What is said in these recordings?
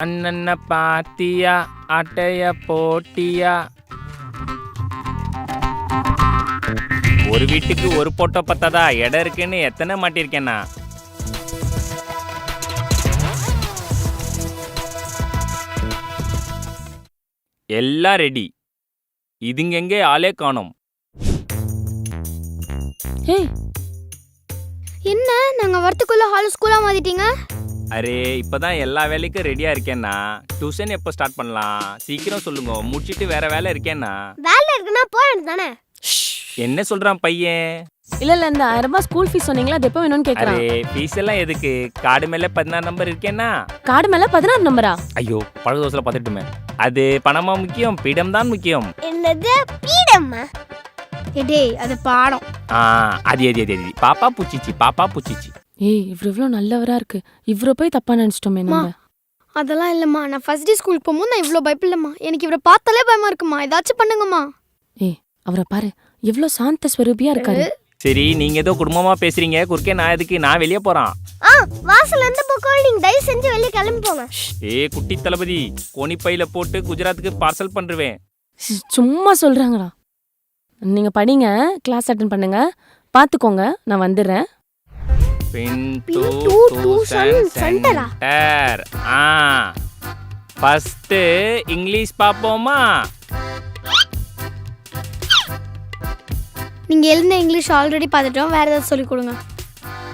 அண்ணன் பாத்தியா அட்டைய போட்டியா? ஒரு வீட்டுக்கு ஒரு போட்டோ பத்தாதா? இடம் இருக்குன்னு எத்தனை மாட்டிருக்கேன்னா எல்லாம் ரெடி இதுங்கெங்கே ஆளே காணோம். என்ன? நாங்க வரத்துக்குள்ள ஹால் ஸ்கூலா மாத்திட்டீங்க அரே இப்பதான் எல்லா வேலைக்கும் ரெடியா இருக்கேன்னா. டியூஷன் எப்போ ஸ்டார்ட் பண்ணலாம்? சீக்கிரம் சொல்லுங்க முடிச்சிட்டு வேற வேலை இருக்கேன்னா. வேலை இருக்குன்னா போறது தானே? என்ன சொல்றான் பையன்? இல்ல இல்ல இந்த ஆயிரம் ரூபாய் ஸ்கூல் ஃபீஸ் சொன்னீங்களா? அது எப்போ வேணும்னு கேக்குறான். அரே ஃபீஸ் எல்லாம் எதுக்கு? கார்டு மேல பதினாறு நம்பர் இருக்கேன்னா. கார்டு மேல பதினாறு நம்பரா ஐயோ பழகு தோசையில் பார்த்துட்டுமே. அது பணமா முக்கியம் பீடம் தான் முக்கியம். என்னது? பீடம்மா? டேய் அது பாடம். ஆ அது அது அது அது. பாப்பா பூச்சிச்சி பாப்பா பூச்சிச்சி. ஏய் இவர் இவ்வளவு நல்லவரா இருக்கு. இவரை போய் தப்பா நினைச்சிட்டோமே நம்ம. அதெல்லாம் இல்லம்மா. நான் ஃபர்ஸ்ட் டே ஸ்கூலுக்கு போகும்போது நான் இவ்வளோ பயப்படலம்மா எனக்கு இவரை பார்த்தாலே பயமா இருக்குமா ஏதாச்சும் பண்ணுங்கம்மா. ஏய் அவரை பாரு. எவ்வளவு சாந்த ஸ்வரூபியா இருக்காரு. சரி நீங்க ஏதோ குடும்பமா பேசுறீங்க. குறுக்கே நான் எதுக்கு? நான் வெளியே போறான். ஆ வாசல் எந்த பக்கம் நீங்க தயவு செஞ்சு வெளியே கிளம்பி போங்க. ஏ குட்டி தளபதி கோணிப்பையில போட்டு குஜராத்துக்கு பார்சல் ஸ், சும்மா சொல்றாங்கடா. நீங்க படிங்க கிளாஸ் அட்டன் பண்ணுங்க. பாத்துக்கோங்க நான் வந்துடுறேன். பின் டூ டூ சென்டரா? ஆ. ஃபர்ஸ்ட் இங்கிலீஷ் பாப்போமா? நீங்க எழுந்த இங்கிலீஷ் ஆல்ரெடி பார்த்துட்டோம். வேற ஏதாவது சொல்லி கொடுங்க.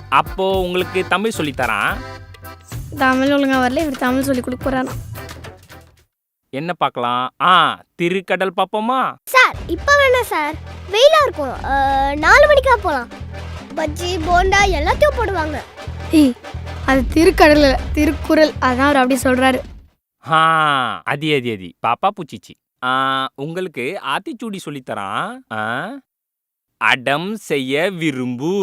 அப்போ உங்களுக்கு தமிழ் சொல்லித் தரான்? தமிழ் ஒழுங்கா வரல. இவர் தமிழ் சொல்லி கொடுக்க போறாராம் என்ன பார்க்கலாம்? ஆ திருக்கடல் பாப்போமா? சார் இப்போ வேணாம் சார். வெயிலா இருக்கும். நாலு மணிக்கா போகலாம் பஜ்ஜி போண்டா எல்லாத்தையும் போடுவாங்க. ஏய் அது திருக்கடல் திருக்குறள். அதான் அவர் அப்படி சொல்றாரு. ஆ அதி அதி அதி. பாப்பா பூச்சிச்சி. ஆ உங்களுக்கு ஆத்திச்சூடி சொல்லித் தரான் ஆ அடம் செய்ய விரும்பு.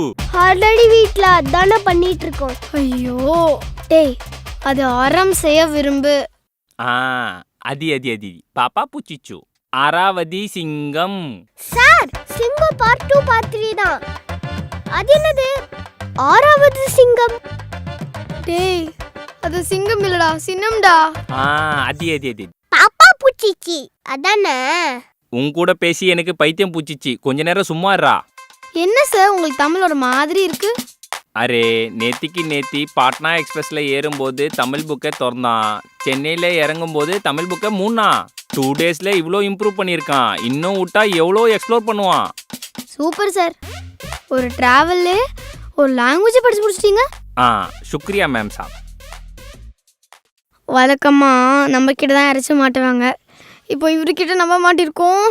ஆல்ரெடி வீட்ல அதானே பண்ணிட்டு இருக்கோம் ஐயோ. டேய் அது அறம் செய்ய விரும்பு. ஆ அதி அதி அதி. பாப்பா பூச்சிச்சு. அராவதி சிங்கம். சார் சிங்கம் பார்ட் டூ பார்ட் த்ரீ தான். அது என்னது? ஆறாவது சிங்கம். டேய் அது சிங்கம் இல்லடா சின்னம்டா. ஆ அதி அதி அதி. பாப்பா பூச்சிச்சி. அதானே? உன் கூட பேசி எனக்கு பைத்தியம் பூச்சிச்சு. கொஞ்ச நேரம் சும்மா இருடா. என்ன சார் உங்களுக்கு தமிழ் ஒரு மாதிரி இருக்கு? அரே நேத்திக்கு நேத்தி பாட்னா எக்ஸ்பிரஸ்ல ஏறும்போது தமிழ் புக்கை திறந்தான். சென்னையில இறங்கும்போது தமிழ் புக்கை மூணா டூ டேஸ்ல இவ்வளோ இம்ப்ரூவ் பண்ணியிருக்கான். இன்னும் விட்டா எவ்வளோ எக்ஸ்ப்ளோர் பண்ணுவான். Super sir. ஒரு டிராவல்ல ஒரு லாங்குவேஜ் படிச்சு முடிச்சிட்டீங்க? ஆ சுக்ரியா மேம் சாப். வழக்கமாக நம்ம கிட்ட தான் இறச்சி மாட்டுவாங்க. இப்போ இவர்கிட்ட நம்ம மாட்டிருக்கோம்.